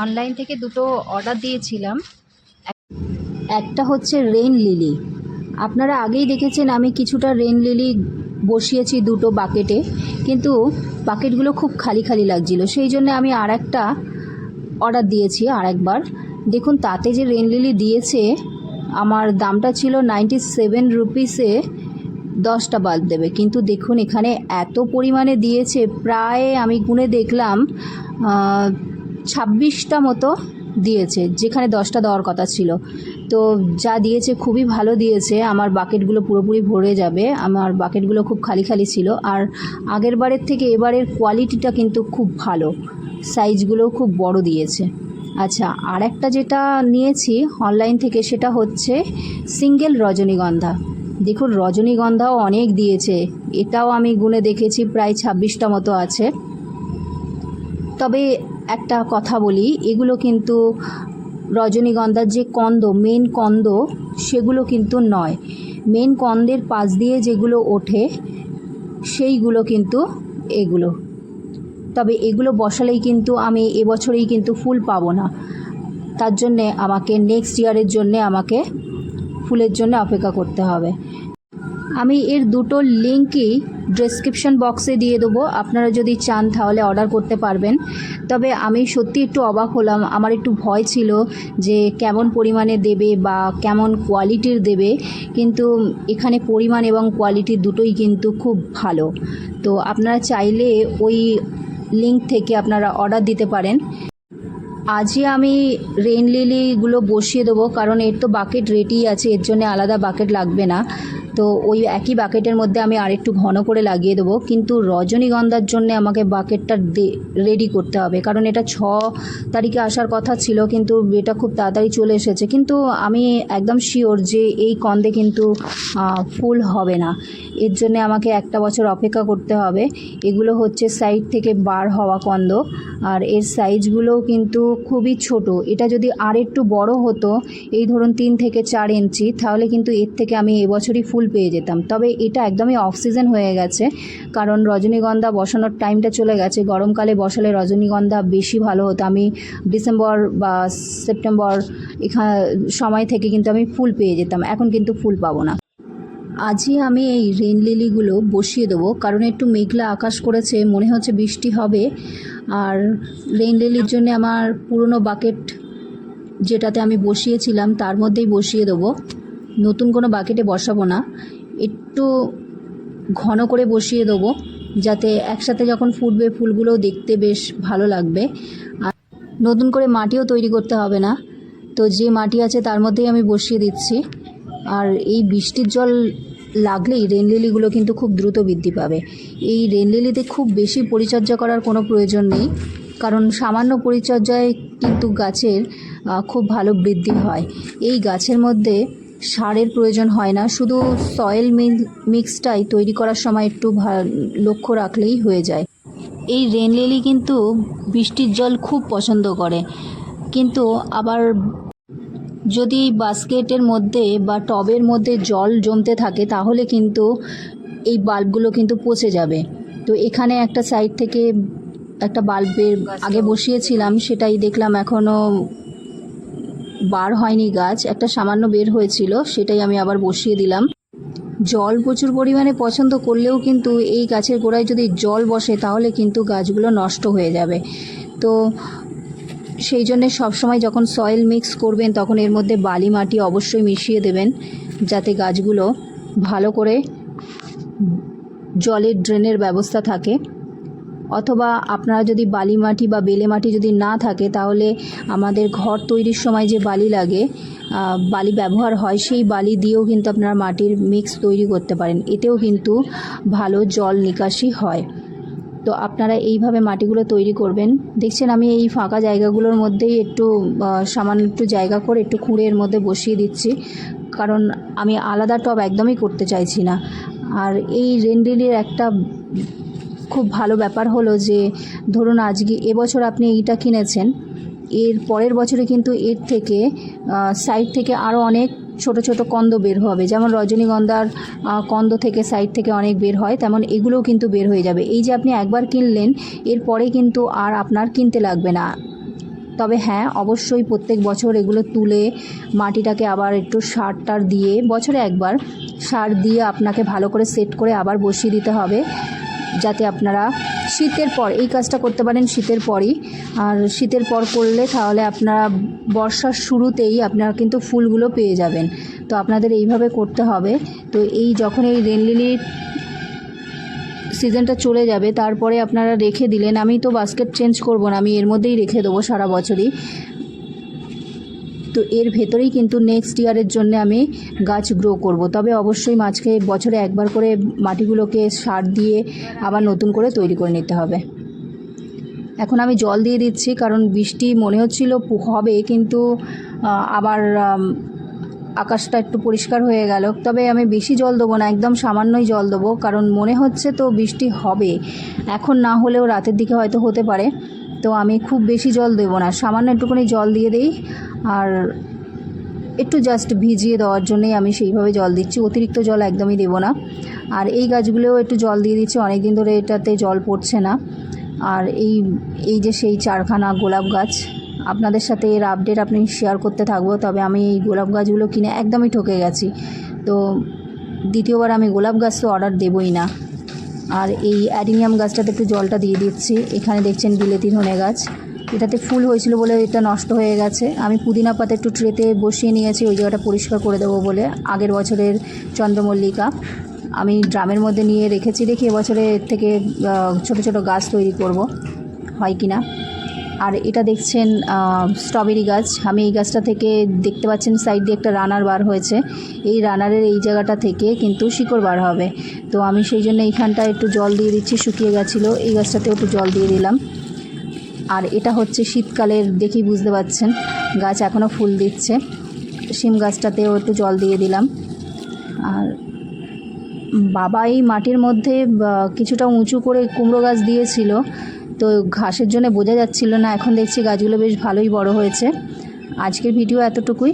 Online থেকে দুটো order দিয়েছিলাম। একটা হচ্ছে রেন লিলি আপনারা আগেই দেখেছেন আমি কিছুটা রেন লিলি বসিয়েছি দুটো বাকেটে কিন্তু বাকেটগুলো খুব খালি খালি লাগছিল। সেই জন্য আমি আর একটা অর্ডার দিয়েছি আর একবার দেখুন, তাতে যে রেন লিলি দিয়েছে, আমার দামটা ছিল নাইনটি সেভেন রুপিসে দশটা বাল্ব দেবে। কিন্তু দেখুন, এখানে এত পরিমাণে দিয়েছে, প্রায় আমি গুনে দেখলাম ছাব্বিশটা মতো দিয়েছে, যেখানে দশটা দেওয়ার কথা ছিল। তো যা দিয়েছে খুবই ভালো দিয়েছে, আমার বাকেটগুলো পুরোপুরি ভরে যাবে, আমার বাকেটগুলো খুব খালি খালি ছিল। আর আগের বারের থেকে এবারের কোয়ালিটিটা কিন্তু খুব ভালো, সাইজগুলোও খুব বড় দিয়েছে। আচ্ছা আর একটা যেটা নিয়েছি অনলাইন থেকে সেটা হচ্ছে সিঙ্গেল রজনীগন্ধা। দেখুন, রজনীগন্ধাও অনেক দিয়েছে, এটাও আমি গুনে দেখেছি, প্রায় ছাব্বিশটা মতো আছে। তবে একটা কথা বলি, এগুলো কিন্তু রজনীগন্ধার যে কন্দ মেন কন্দ, সেগুলো কিন্তু নয়। মেন কন্দের পাশ দিয়ে যেগুলো ওঠে, সেইগুলো কিন্তু এগুলো। তবে এগুলো বসালেই কিন্তু আমি এবছরেই কিন্তু ফুল পাবো না। তার জন্যে আমাকে নেক্সট ইয়ারের জন্যে আমাকে ফুলের জন্য অপেক্ষা করতে হবে। আমি এর দুটো লিঙ্কই ডেসক্রিপশন বক্সে দিয়ে দেবো। আপনারা যদি চান তাহলে অর্ডার করতে পারবেন। তবে আমি সত্যি একটু অবাক হলাম। আমার একটু ভয় ছিল যে কেমন পরিমাণে দেবে বা কেমন কোয়ালিটির দেবে। কিন্তু এখানে পরিমাণ এবং কোয়ালিটি দুটোই কিন্তু খুব ভালো। তো আপনারা চাইলে ওই লিঙ্ক থেকে আপনারা অর্ডার দিতে পারেন। আজই আমি রেন লিলিগুলো বসিয়ে দেবো। কারণ এর তো বাকেট রেডি আছে। এর জন্য আলাদা বাকেট লাগবে না। তো ওই একই বাকেটের মধ্যে আমি আরেকটু ঘন করে লাগিয়ে দেবো। কিন্তু রজনীগন্ধার জন্য আমাকে বাকেটটা রেডি করতে হবে। কারণ এটা ছ তারিখে আসার কথা ছিল, কিন্তু এটা খুব তাড়াতাড়ি চলে এসেছে। কিন্তু আমি একদম শিওর যে এই কন্দে কিন্তু ফুল হবে না। এর জন্য আমাকে একটা বছর অপেক্ষা করতে হবে। এগুলো হচ্ছে সাইড থেকে বার হওয়া কন্দ। আর এর সাইজগুলোও কিন্তু খুবই ছোট। এটা যদি আর একটু বড় হতো, এই ধরুন তিন থেকে চার ইঞ্চি, তাহলে কিন্তু এর থেকে আমি এবছরই ফুল পেয়ে যেতাম। তবে এটা একদমই অফ সিজন হয়ে গেছে, কারণ রজনীগন্ধা বসানোর টাইমটা চলে গেছে। গরমকালে বসালে রজনীগন্ধা বেশি ভালো হতো। আমি ডিসেম্বর বা সেপ্টেম্বর এখান সময় থেকে কিন্তু আমি ফুল পেয়ে যেতাম। এখন কিন্তু ফুল পাবো না। আজই আমি এই রেন লিলিগুলো বসিয়ে দেবো, কারণ একটু মেঘলা আকাশ করেছে, মনে হচ্ছে বৃষ্টি হবে। আর রেন লিলির জন্য আমার পুরনো বাকেট যেটাতে আমি বসিয়েছিলাম, তার মধ্যেই বসিয়ে দেবো। নতুন কোনো বাকেটে বসাবো না। একটু ঘন করে বসিয়ে দেবো, যাতে একসাথে যখন ফুটবে ফুলগুলো দেখতে বেশ ভালো লাগবে। আর নতুন করে মাটিও তৈরি করতে হবে না। তো যে মাটি আছে তার মধ্যেই আমি বসিয়ে দিচ্ছি। আর এই বৃষ্টির জল লাগলেই রেন লিলিগুলো কিন্তু খুব দ্রুত বৃদ্ধি পাবে। এই রেন লিলিতে খুব বেশি পরিচর্যা করার কোনো প্রয়োজন নেই, কারণ সামান্য পরিচর্যায় কিন্তু গাছের খুব ভালো বৃদ্ধি হয়। এই গাছের মধ্যে সারের প্রয়োজন হয় না, শুধু সয়েল মিক্সটাই তৈরি করার সময় একটু লক্ষ্য রাখলেই হয়ে যায়। এই রেন লিলি কিন্তু বৃষ্টির জল খুব পছন্দ করে, কিন্তু আবার যদি বাস্কেটের মধ্যে বা টবের মধ্যে জল জমতে থাকে, তাহলে কিন্তু এই বাল্বগুলো কিন্তু পচে যাবে। তো এখানে একটা সাইড থেকে একটা বাল্বের আগে বসিয়েছিলাম, সেটাই দেখলাম এখনও বার হয়নি গাছ, একটা সামান্য বের হয়েছিল, সেটাই আমি আবার বসিয়ে দিলাম। জল প্রচুর পরিমাণে পছন্দ করলেও কিন্তু এই গাছের গোড়ায় যদি জল বসে, তাহলে কিন্তু গাছগুলো নষ্ট হয়ে যাবে। তো সেই জন্যে সবসময় যখন সয়েল মিক্স করবেন, তখন এর মধ্যে বালি মাটি অবশ্যই মিশিয়ে দেবেন, যাতে গাছগুলো ভালো করে জলের ড্রেনের ব্যবস্থা থাকে। অথবা আপনারা যদি বালি মাটি বা বেলে মাটি যদি না থাকে, তাহলে আমাদের ঘর তৈরির সময় যে বালি লাগে বালি ব্যবহার হয়, সেই বালি দিয়েও কিন্তু আপনারা মাটির মিক্স তৈরি করতে পারেন। এতেও কিন্তু ভালো জল নিকাশি হয়। তো আপনারা এইভাবে মাটিগুলো তৈরি করবেন। দেখছেন আমি এই ফাঁকা জায়গাগুলোর মধ্যেই একটু সামান্য একটু জায়গা করে একটু খুঁড়ে মধ্যে বসিয়ে দিচ্ছি। কারণ আমি আলাদা টব একদমই করতে চাইছি না। আর এই রেন্ডিলির একটা খুব ভালো ব্যাপার হলো যে, ধরুন আজকে এবছর আপনি এইটা কিনেছেন, এর পরের বছরে কিন্তু এর থেকে সাইড থেকে আরও অনেক ছোট ছোট কন্দ বের হবে। যেমন রজনীগন্ধার কন্দ থেকে সাইড থেকে অনেক বের হয়, তেমন এগুলোও কিন্তু বের হয়ে যাবে। এই যে আপনি একবার কিনলেন এরপরে কিন্তু আর আপনার কিনতে লাগবে না। তবে হ্যাঁ অবশ্যই প্রত্যেক বছর এগুলো তুলে মাটিটাকে আবার একটু সার টার দিয়ে, বছরে একবার সার দিয়ে আপনাকে ভালো করে সেট করে আবার বসিয়ে দিতে হবে। যাতে আপনারা শীতের পর, এই কাজটা করতে পারেন শীতের পরই। আর শীতের পর করলে তাহলে আপনারা বর্ষার শুরুতেই আপনারা কিন্তু ফুলগুলো পেয়ে যাবেন। তো আপনাদের এইভাবে করতে হবে। তো এই যখন এই রেন লিলির সিজনটা চলে যাবে, তারপরে আপনারা রেখে দিলেন। আমি তো বাস্কেট চেঞ্জ করব না, আমি এর মধ্যেই রেখে দেবো সারা বছরই। তো এর ভেতরেই কিন্তু নেক্সট ইয়ারের জন্য আমি গাছ গ্রো করব। তবে অবশ্যই মাঝকে বছরে একবার করে মাটিগুলোকে সার দিয়ে আবার নতুন করে তৈরি করে নিতে হবে। এখন আমি জল দিয়ে দিচ্ছি, কারণ বৃষ্টি মনে হচ্ছিল হবে, কিন্তু আবার আকাশটা একটু পরিষ্কার হয়ে গেল। তবে আমি বেশি জল দেবো না, একদম সামান্যই জল দেবো, কারণ মনে হচ্ছে তো বৃষ্টি হবে। এখন না হলেও রাতের দিকে হয়তো হতে পারে। তো আমি খুব বেশি জল দেবো না। সামান্য একটুখানি জল দিয়ে দিই আর একটু জাস্ট ভিজিয়ে দেওয়ার জন্যই আমি সেইভাবে জল দিচ্ছি। অতিরিক্ত জল একদমই দেবো না। আর এই গাছগুলোও একটু জল দিয়ে দিচ্ছি। অনেক দিন ধরে এটাতে জল পড়ছে না। আর এই এই যে সেই চারখানা গোলাপ গাছ, আপনাদের সাথে এর আপডেট আপনি শেয়ার করতে থাকব। তবে আমি এই গোলাপ গাছগুলো কিনে একদমই ঠকে গেছি। তো দ্বিতীয়বার আমি গোলাপ গাছ তো অর্ডার দেবই না। আর এই অ্যাডিনিয়াম গাছটাতে একটু জলটা দিয়ে দিচ্ছি। এখানে দেখছেন বিলেতি ধনে গাছ। এটাতে ফুল হয়েছিল বলে এটা নষ্ট হয়ে গেছে। আমি পুদিনা পাতা একটু ট্রেতে বসিয়ে নিয়েছি, ওই জায়গাটা পরিষ্কার করে দেবো বলে। আগের বছরের চন্দ্রমল্লিকা। আমি ড্রামের মধ্যে নিয়ে রেখেছি, দেখি এবছরে এর থেকে ছোট ছোট গাছ তৈরি করব। হয় কি না আর এটা দেখছেন স্ট্রবেরি গাছ। আমি এই গাছটা থেকে দেখতে পাচ্ছেন, সাইড দিয়ে একটা রানার বার হয়েছে। এই রানারের এই জায়গাটা থেকে কিন্তু শিকড় বার হবে। তো আমি সেই জন্য এইখানটা একটু জল দিয়ে দিচ্ছি, শুকিয়ে গেছিল। এই গাছটাতেও একটু জল দিয়ে দিলাম। আর এটা হচ্ছে শীতকালের দেখেই বুঝতে পাচ্ছেন গাছ এখনও ফুল দিচ্ছে। শিম গাছটাতেও একটু জল দিয়ে দিলাম। আর বাবা এই মাটির মধ্যে কিছুটা উঁচু করে কুমড়ো গাছ দিয়েছিল। তো ঘাসের জন্য বোঝা যাচ্ছিল না, এখন দেখছি গাছগুলো বেশ ভালোই বড় হয়েছে। আজকের ভিডিও এতটুকুই।